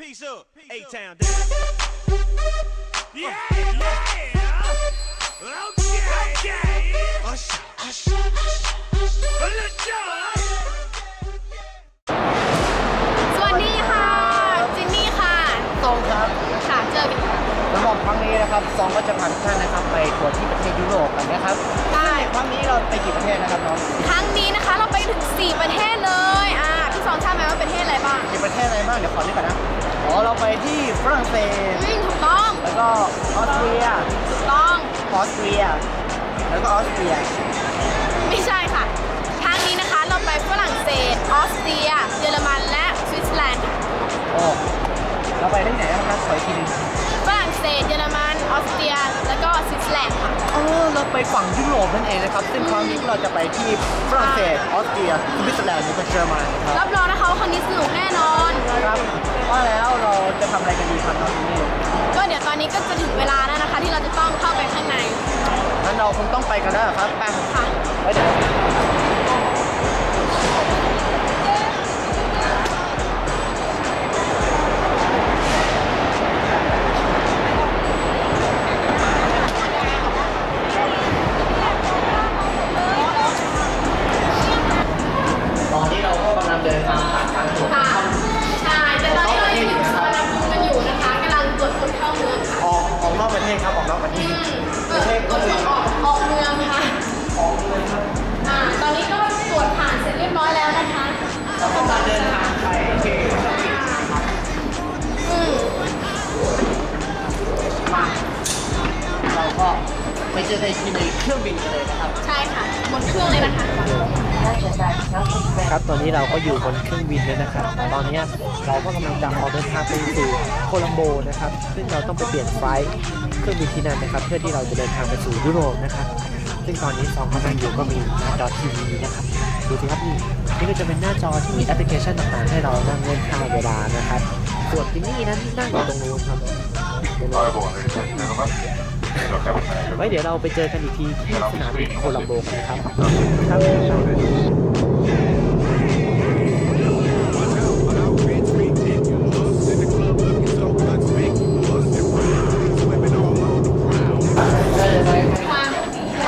Peace up, A-Town. Yeah, yeah. Okay, okay. Usher, usher, usher. Let's go. สวัสดีค่ะ จินนี่ค่ะ ตรงครับค่ะ เจอกันสำหรับครั้งนี้นะครับซองก็จะพาทุกท่านนะครับไปทัวร์ที่ประเทศยุโรปกันนะครับได้ครั้งนี้เราไปกี่ประเทศนะครับน้องครั้งนี้นะคะเราไปถึง 4 ประเทศเลย อ่า พี่สองทราบไหมว่าประเทศอะไรบ้าง กี่ประเทศอะไรบ้างเดี๋ยวขอนึกก่อนนะอ๋อ เราไปที่ฝรั่งเศส อืมถูกต้องแล้วก็ออสเตรีย ถูกต้อง ออสเตรีย แล้วก็ออสเตรีย ไม่ใช่ค่ะครั้งนี้นะคะเราไปฝรั่งเศส ออสเตรีย เยอรมัน และสวิตเซอร์แลนด์ค่ะโอ้ เราไปที่ไหนนะครับขออีกทีหนึงฝรั่งเศส เยอรมัน ออ เราไปฝั่งยุโรปนั่นเองนะครับ ซึ่งครั้งนี้เราจะไปที่ฝรั่งเศสออสเตรียสวิตเซอร์แลนด์แล้วก็เยอรมันนะครัรับบรองนะคะว่าครั้งนี้สนุกแน่นอน ครับว่าแล้วเราจะทำอะไรกันดีครับน้องที่นี่ก็เดี๋ยวตอนนี้ก็จะถึงเวลาแล้วนะคะ ที่เราจะต้องเข้าไปข้างในงั้นเราคงต้องไปกันแล้วครับไปค่ะไว้เดี๋ยว เราก็กำลังเดินทางผ่านทางด่วนค่ะใช่แต่ตอนนี้เรายังอยู่สุวรรณภูมิกันอยู่นะคะกำลังตรวจคนเข้าเมืองค่ะออกออกนอกประเทศครับออกนอกประเทศเออก็คือออกออกเมืองค่ะออกเลยครับอ่าตอนนี้ก็ตรวจผ่านเสร็จเรียบร้อยแล้วนะคะเรากำลังเดินทางไปที่อืมเราก็ไปเจอกันที่ในเครื่องบินกันเลยนะครับ ใช่ค่ะบนเครื่องเลยนะคะ ครับตอนนี้เราก็อยู่บนเครื่องบินแล้วนะครับ ตอนนี้เราก็กำลังจะออกเดินทางไปสู่โคลัมโบนะครับ ซึ่งเราต้องไปเปลี่ยนไฟล์เครื่องบินที่นั่นนะครับ เพื่อที่เราจะเดินทางไปสู่ยุโรปนะครับ ซึ่งตอนนี้ซองกำลังอยู่ก็มีหน้าจอทีวีนะครับ ดูสิครับนี่นี่ก็จะเป็นหน้าจอที่มีแอปพลิเคชันต่างๆ ให้เรานั่งเล่นค่าเวลานะครับส่วนที่นี่นั้นนั่งอยู่ตรงนู้นครับ ไว้เดี๋ยวเราไปเจอกันอีกทีที่สนามบินโคลัมโบกันนะครับครับค่ะขณะนี้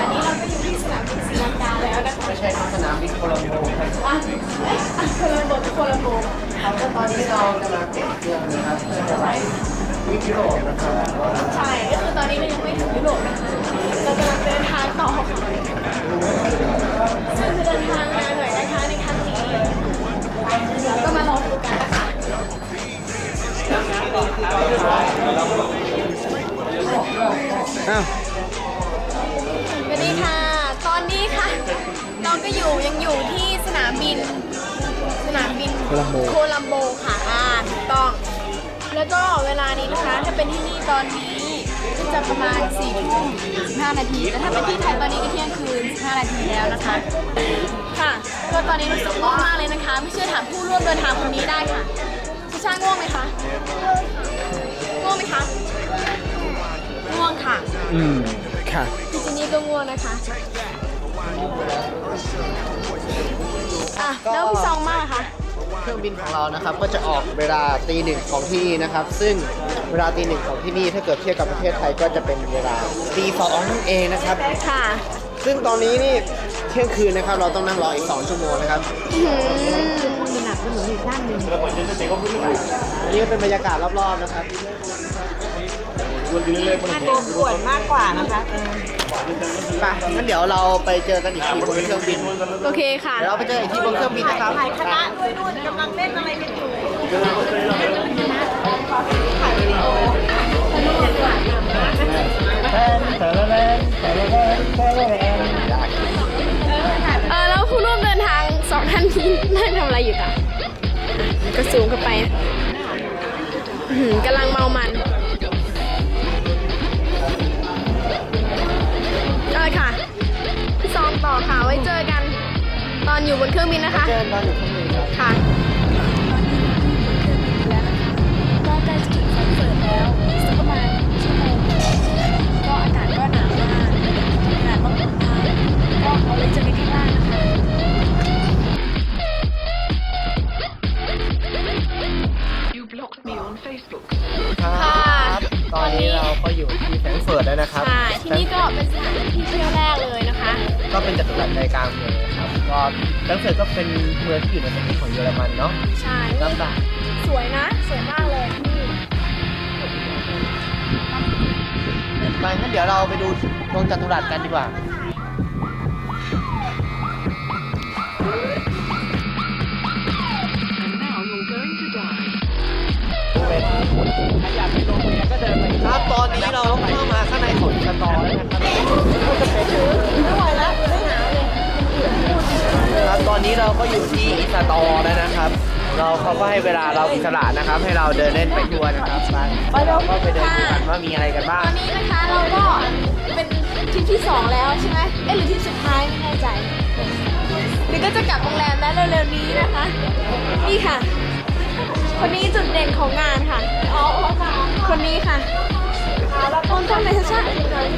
เราก็อยู่ที่สนามบินศรีลังกาแล้วนะคะไม่ใช่ครับสนามบินโคลัมโบครับอะเอ๊ะอะโคลัมโบโคลัมโบครับตอนนี้เรากำลังเก็บเครื่องนะครับเพื่อจะไป วิยุโรปนะครับใช่ก็คือตอนนี้เรายังไม่ถึงยุโรปนะคะเรากำลังเดินทางต่อค่ะซึ่งจะเดินทางนานหน่อยนะคะในครั้งนี้เราก็มารองดูกันนะคะอ้าวสวัสดีค่ะ ตอนนี้ค่ะเราก็อยู่ยังอยู่ที่สนามบิน สนามบินโคลัมโบโคลัมโบค่ะอ่าถูกต้อง แล้วก็เวลานี้นะคะถ้าเป็นที่นี่ตอนนี้ก็จะประมาณ4ทุ่ม15นาที แต่ถ้าเป็นที่ไทยตอนนี้ก็เที่ยงคืน 15 นาทีแล้วนะคะ ค่ะ ก็ตอนนี้รู้สึกง่วงมากเลยนะคะ ไม่เชื่อถามผู้ร่วมเดินทางคนนี้ได้ค่ะคุณชาง่วงไหมคะง่วงไหมคะง่วงค่ะ อืม ค่ะพี่จินนี่ก็ง่วงนะคะอะแล้วพี่ซองมากค่ะ เครื่องบินของเรานะครับก็จะออกเวลาตีหนึ่งของที่นี่นะครับ ซึ่งเวลาตีหนึ่งของที่นี่ถ้าเกิดเทียบกับประเทศไทยก็จะเป็นเวลาตีสองนั่นเองนะครับ ค่ะ ซึ่งตอนนี้นี่เที่ยงคืนนะครับ เราต้องนั่งรออีก 2 ชั่วโมงนะครับอื้อหืออันนี้ก็เป็นบรรยากาศรอบๆนะครับ ปวดมากกว่านะคะไปงั้นเดี๋ยวเราไปเจอกันอีกทีบนเครื่องบิน โอเคค่ะเดี๋ยวเราไปเจออีกทีบนเครื่องบินนะครับถ่ายคณะด้วยนู่นกำลังเล่นอะไรกันอยู่เออแล้วผู้ร่วมเดินทางสองท่านนี้นั่งทำอะไรอยู่คะก็สูงขึ้นไปอื้อหือกำลังเมามัน อนอยู่บนเครื่องบินนะคะเจอกันตอนอยู่เครื่องบินครับค่ะก็ใกล้จะถึงแฟรงก์เฟิร์ตแล้วสักประมาณชั่วโมงก็อากาศก็หนาวมากอากาศต้องทนทานก็เอาไว้เจอกันข้างล่างนะคะ You blow me on Facebook. ครับตอนนี้เราก็อยู่ที่แฟรงก์เฟิร์ตแล้วนะครับใช่ที่นี่ก็เป็นสถานที่เที่ยวแรกเลยนะคะ ก็เป็นจัตุรัสใจกลางเมืองนะครับ ก็แฟรงก์เฟิร์ตก็เป็นเมืองที่อยู่ในประเทศของเยอรมันเนาะใช่ลำบากสวยนะ สวยมากเลยที่นี่ไปงั้นเดี๋ยวเราไปดูตรงจัตุรัสกันดีกว่า ก็อยู่ที่สตอแล้วนะครับ เราเขาก็ให้เวลาเราอิสระนะครับ ให้เราเดินเล่นไปทัวร์นะครับไปเราก็ไปเดินดูกันว่ามีอะไรกันบ้าตงอนนี้นะคะเราก็เป็นทริปที่สองแล้วใช่ไหมเอ๊ะหรือทริปสุดท้ายไม่แน่ใจหรือก็จะกลับโรงแรมแล้วเร็วๆนี้นะคะ นี่ค่ะ คนนี้จุดเด่นของงานค่ะ อ๋อ คนนี้ค่ะต้นต้นเลยใช่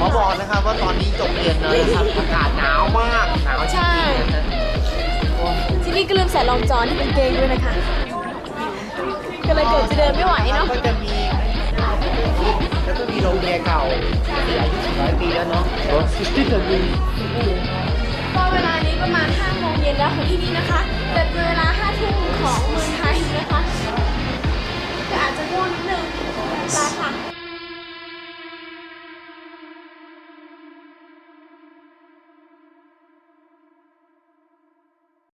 ขอบอกนะครับว่าตอนนี้จบเรียนแล้วนะครับอากาศหนาวมากหนาวจริงๆนะฮะ ที่นี่ก็ลืมใส่รองจอนที่เป็นเกงด้วยนะคะ ก็เลยเกิดจะเดินไม่ไหวเนาะ ก็จะมีแล้วก็มีโรงเรียนเก่าที่อายุ100ปีแล้วเนาะที่จะมีก็เวลานี้ประมาณ5โมงเย็นแล้วของที่นี่นะคะ แต่เป็นเวลา5ทุ่มของเมืองไทย